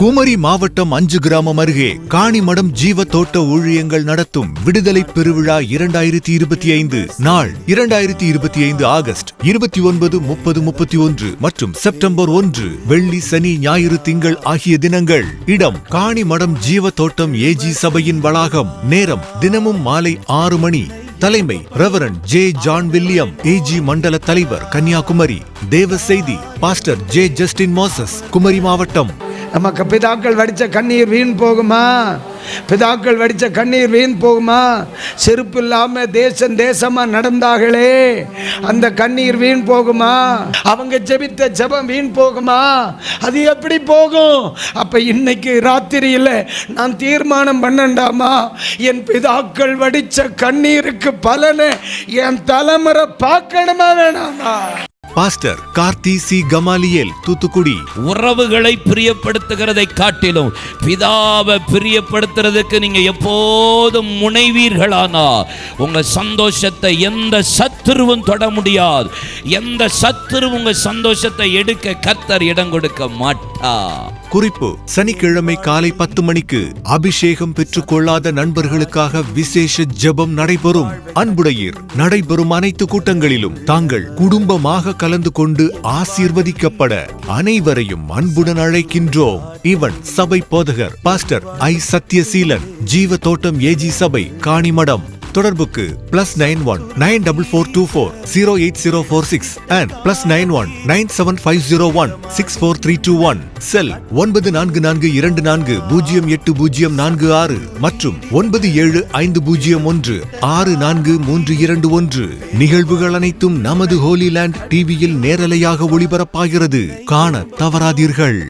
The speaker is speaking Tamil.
குமரி மாவட்டம் அஞ்சு கிராமம் அருகே காணிமடம் ஜீவ தோட்ட ஊழியங்கள் நடத்தும் விடுதலை பெருவிழா இரண்டாயிரத்தி இருபத்தி ஐந்து நாள் இரண்டாயிரத்தி இருபத்தி ஐந்து ஆகஸ்ட் இருபத்தி ஒன்பது முப்பது முப்பத்தி ஒன்று மற்றும் செப்டம்பர் ஒன்று வெள்ளி சனி ஞாயிறு திங்கள் ஆகிய தினங்கள். இடம் காணிமடம் ஜீவ தோட்டம் ஏஜி சபையின் வளாகம். நேரம் தினமும் மாலை ஆறு மணி. தலைமை reverend J John William AG மண்டல தலைவர் கன்னியாகுமரி. தேவ செய்தி pastor J Justin Moses Kumari மாவட்டம். நமக்கு பிதாக்கள் வடித்த கண்ணீர் வீண் போகுமா? பிதாக்கள் வடித்த கண்ணீர் வீண் போகுமா? செருப்பு இல்லாமல் தேசம் தேசமாக நடந்தார்களே அந்த கண்ணீர் வீண் போகுமா? அவங்க ஜெபித்த ஜெபம் வீண் போகுமா? அது எப்படி போகும்? அப்போ இன்னைக்கு ராத்திரியில் நான் தீர்மானம் பண்ணண்டாமா? என் பிதாக்கள் வடித்த கண்ணீருக்கு பலனை என் தலைமுறை பார்க்கணுமா வேணாமா? Pastor Karthi C. Gamaliel Thoothukudi. உறவுகளை பிரியப்படுத்துகிறதை காட்டிலும் பிதாவை பிரியப்படுத்துறதுக்கு நீங்க எப்போதும் முனைவீர்களானா? உங்க சந்தோஷத்தை எந்த சத்துருவும் தொட முடியாது. எந்த சத்துரு உங்க சந்தோஷத்தை எடுக்க கத்தர் இடம் கொடுக்க மாட்டா. குறிப்பு சனிக்கிழமை காலை பத்து மணிக்கு அபிஷேகம் பெற்றுக் கொள்ளாத நண்பர்களுக்காக விசேஷ ஜெபம் நடைபெறும். அன்புடையீர் நடைபெறும் அனைத்து கூட்டங்களிலும் தாங்கள் குடும்பமாக கலந்து கொண்டு ஆசீர்வதிக்கப்பட அனைவரையும் அன்புடன் அழைக்கின்றோம். இவன் சபை போதகர் பாஸ்டர் ஐ. சத்யசீலன் ஜீவ தோட்டம் ஏஜி சபை காணிமடம். தொடர்புக்கு plus nine one nine double four two four zero eight zero four six and plus nine one nine seven five zero one six four three two one cell ஒன்பது நான்கு நான்கு இரண்டு நான்கு பூஜ்ஜியம் எட்டு பூஜ்ஜியம் நான்கு ஆறு மற்றும் ஒன்பது ஏழு ஐந்து பூஜ்ஜியம் ஒன்று ஆறு நான்கு மூன்று இரண்டு ஒன்று. நிகழ்வுகள் அனைத்தும் நமது ஹோலிலேண்ட் டிவியில் நேரலையாக ஒளிபரப்பாகிறது. காண தவறாதீர்கள்.